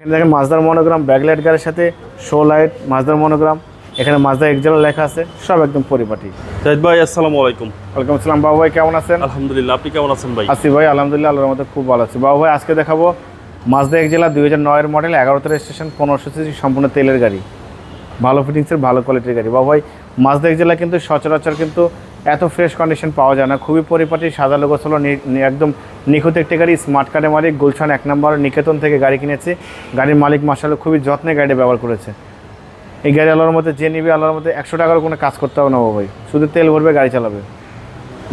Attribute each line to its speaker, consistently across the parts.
Speaker 1: এখানে দেখেন মাজদার monogram backlight গাড়ির সাথে শো লাইট মাজদার মনোগ্রাম এখানে মাজদা একজেলা লেখা আছে সব একদম পরিপাটি।
Speaker 2: জাহিদ ভাই আসসালামু আলাইকুম।
Speaker 1: ওয়েলকাম আসসালাম বাবু ভাই কেমন আছেন?
Speaker 2: আলহামদুলিল্লাহ আপনি কেমন আছেন ভাই?
Speaker 1: আসি ভাই আলহামদুলিল্লাহ আল্লাহর মধ্যে খুব ভালো আছি। বাবু ভাই আজকে দেখাবো মাজদা এক জেলা দুই হাজার নয়ের মডেল এগারোতে স্টেশন পনেরোশো সিসি সম্পূর্ণ তেলের গাড়ি। ভালো ফিটিংসের ভালো কোয়ালিটির গাড়ি। বাবু ভাই মাজদা এক জেলা কিন্তু সচরাচর কিন্তু এত ফ্রেশ কন্ডিশন পাওয়া যায় না খুবই পরিপাটি সাদা লোগো ছিল একদম নিখুঁত একটি গাড়ি স্মার্ট কার্ডের মালিক গুলশান এক নম্বর, নিকেতন থেকে গাড়ি কিনেছে। গাড়ির মালিক মাসালে খুবই যত্নে গাড়ি ব্যবহার করেছে। এই গাড়ি আল্লাহর মধ্যে যে নিবে, আল্লাহর মধ্যে একশো টাকার কোনো কাজ করতে হবে না ভাই। শুধু তেল ভরবে, গাড়ি চালাবে।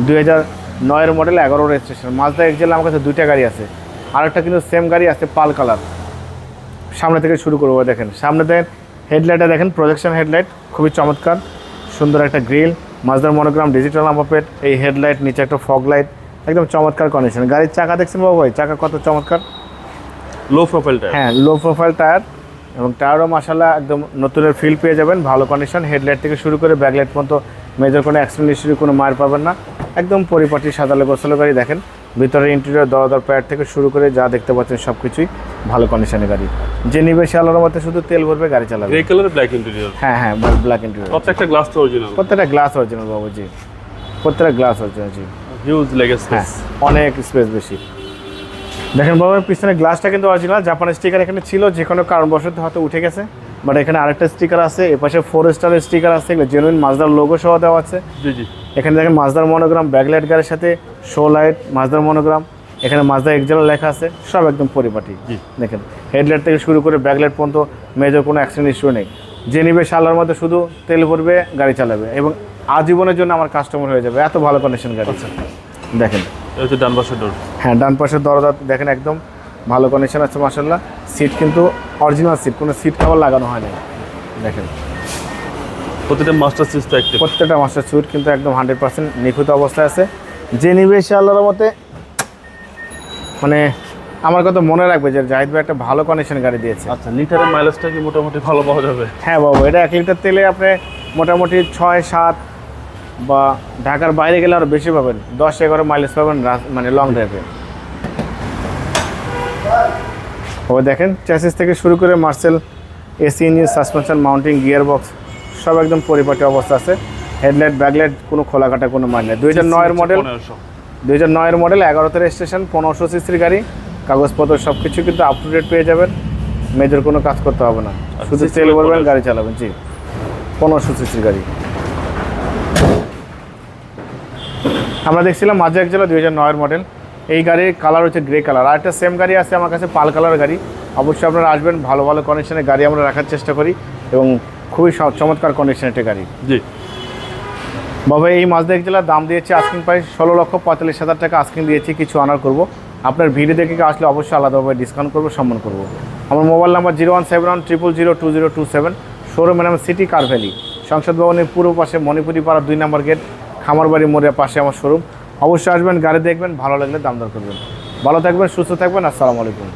Speaker 1: দুই হাজার নয়ের মডেল এগারো রেজিস্ট্রেশন মাজদা এক আমার কাছে দুইটা গাড়ি আছে। আরেকটা কিন্তু সেম গাড়ি আছে, পাল কালার। সামনে থেকে শুরু করব দেখেন। সামনে দেখেন হেডলাইটে দেখেন প্রজেকশন হেডলাইট খুবই চমৎকার। সুন্দর একটা গ্রিল মাজদার মনোগ্রাম ডিজিটাল প্লেট এই হেডলাইট নিচে একটা ফগ লাইট একদম চমৎকার কন্ডিশন গাড়ির চাকা দেখছেন বাবু ভাই? চাকা কত চমৎকার?
Speaker 2: লো প্রোফাইলটা
Speaker 1: হ্যাঁ লো প্রোফাইল টায়ার এবং টায়ারও মাসাল্লাহ একদম নতুনের ফিল পেয়ে যাবেন ভালো কন্ডিশন হেডলাইট থেকে শুরু করে ব্যাকলাইট পর্যন্ত মেজর কোনো অ্যাক্সিডেন্ট হিস্ট্রি কোনো মার পাবেন না। একদম পরিপাটি সাদালে গোসলো গাড়ি দেখেন। ভিতরে ইন্টেরিয়র দরদর প্যাড থেকে শুরু করে যা দেখতে পাচ্ছেন সব কিছুই ভালো কন্ডিশনের গাড়ি। যে নিবে সে আলোর মধ্যে শুধু তেল ভরবে গাড়ি চালাবে।
Speaker 2: গ্রে কালার ব্ল্যাক ইন্টেরিয়র
Speaker 1: হ্যাঁ হ্যাঁ ব্ল্যাক ইন্টেরিয়র
Speaker 2: প্রত্যেকটা গ্লাস তো অরিজিনাল
Speaker 1: প্রত্যেকটা গ্লাস অরিজিনাল বাবু জি। প্রত্যেকটা গ্লাস অরিজিনাল জি।
Speaker 2: হিউজ লেগে
Speaker 1: হ্যাঁ অনেক স্পেস বেশি। দেখেন বাবু পিছনে গ্লাসটা কিন্তু অরিজিনাল জাপানের স্টিকার এখানে ছিল যে কোনো কারণবশত হয়তো উঠে গেছে বাট এখানে আরেকটা স্টিকার আছে এপাশে ফোর স্টারের স্টিকার আছে এগুলো জেনুইন মাজদার লোগো সহ দেওয়া আছে।
Speaker 2: জি জি।
Speaker 1: এখানে দেখেন মাজদার মনোগ্রাম ব্যাকলাইট গাড়ির সাথে শো লাইট মাজদার মনোগ্রাম এখানে মাজদা একজেলা লেখা আছে সব একদম পরিপাটি।
Speaker 2: জি।
Speaker 1: দেখেন হেডলাইট থেকে শুরু করে ব্যাকলাইট পর্যন্ত মেজর কোনো অ্যাক্সিডেন্ট ইস্যু নেই। যে নিবে সালার মধ্যে শুধু তেল ভরবে গাড়ি চালাবে এবং আজীবনের জন্য আমার কাস্টমার হয়ে যাবে এত ভালো কন্ডিশন গাড়ি। দেখেন।
Speaker 2: এটা ডান পাশের ডোর
Speaker 1: হ্যাঁ ডান পাশের দরজা দেখেন একদম ভালো কন্ডিশন আছে মাসাল্লাহ সিট কিন্তু অরিজিনাল সিট কোনো সিট খাবার লাগানো হয় না দেখেন।
Speaker 2: প্রতিটা মাস্টার সুইচ তো অ্যাক্টিভ
Speaker 1: প্রত্যেকটা মাস্টার সুইট কিন্তু একদম হান্ড্রেড পার্সেন্ট নিখুঁত অবস্থায় আছে। যে নিবে সে আল্লাহর মতে মানে আমার কথা মনে রাখবে যে জাহিদ ভাই একটা ভালো কন্ডিশন গাড়ি দিয়েছে।
Speaker 2: আচ্ছা লিটারের মাইলেজটা কি মোটামুটি ভালো পাওয়া যাবে?
Speaker 1: হ্যাঁ বাবু এটা এক লিটার তেলে আপনি মোটামুটি ছয় সাত বা ঢাকার বাইরে গেলে আরও বেশি পাবেন। দশ এগারো মাইলেজ পাবেন মানে লং ড্রাইভে ও দেখেন চ্যাসিস থেকে শুরু করে Marcel AC engine suspension mounting gear box সব একদম পরিপাটি অবস্থা আছে। হেডলাইট ব্যাকলাইট কোনো খোলা কাটা কোনো মান নেই। দুই হাজার নয়ের মডেল দুই হাজার নয়ের মডেল এগারোতে রেজিস্ট্রেশন পনেরোশো সিসির গাড়ি। কাগজপত্র সব কিছু কিন্তু আপ টু ডেট পেয়ে যাবেন। মেজর কোনো কাজ করতে হবে না। শুধু তেল ভরবেন গাড়ি চালাবেন জি। পনেরোশো সিসির গাড়ি। আমরা দেখছিলাম মাঝে এক জেলা দুই হাজার নয়ের মডেল এই গাড়ির কালার হচ্ছে গ্রে কালার আর একটা সেম গাড়ি আছে আমার কাছে পাল কালার গাড়ি। অবশ্যই আপনারা আসবেন ভালো ভালো কন্ডিশনের গাড়ি আমরা রাখার চেষ্টা করি এবং খুবই স- চমৎকার কন্ডিশনের একটা গাড়ি।
Speaker 2: জি।
Speaker 1: বাবা এই মাছ দেখ জেলার দাম দিয়েছি আস্কিং প্রাইস ষোলো লক্ষ পঁয়তাল্লিশ হাজার টাকা। আস্কিং দিয়েছি কিছু অনার করব। আপনার ভিডিও দেখে আসলে অবশ্যই আলাদাভাবে ডিসকাউন্ট করব সম্মান করব। আমার mobile number zero one seven one triple zero two zero two seven শোরুমের নাম সিটি কার ভ্যালি সংসদ ভবনের পূর্ব পাশে মণিপুরি পাড়া দুই নম্বর গেট খামারবাড়ি মোড়ের পাশে আমার শোরুম। অবশ্যই আসবেন, গাড়ি দেখবেন, ভালো লাগলে দাম দর করবেন। ভালো থাকবেন, সুস্থ থাকবেন, আসসালামু আলাইকুম।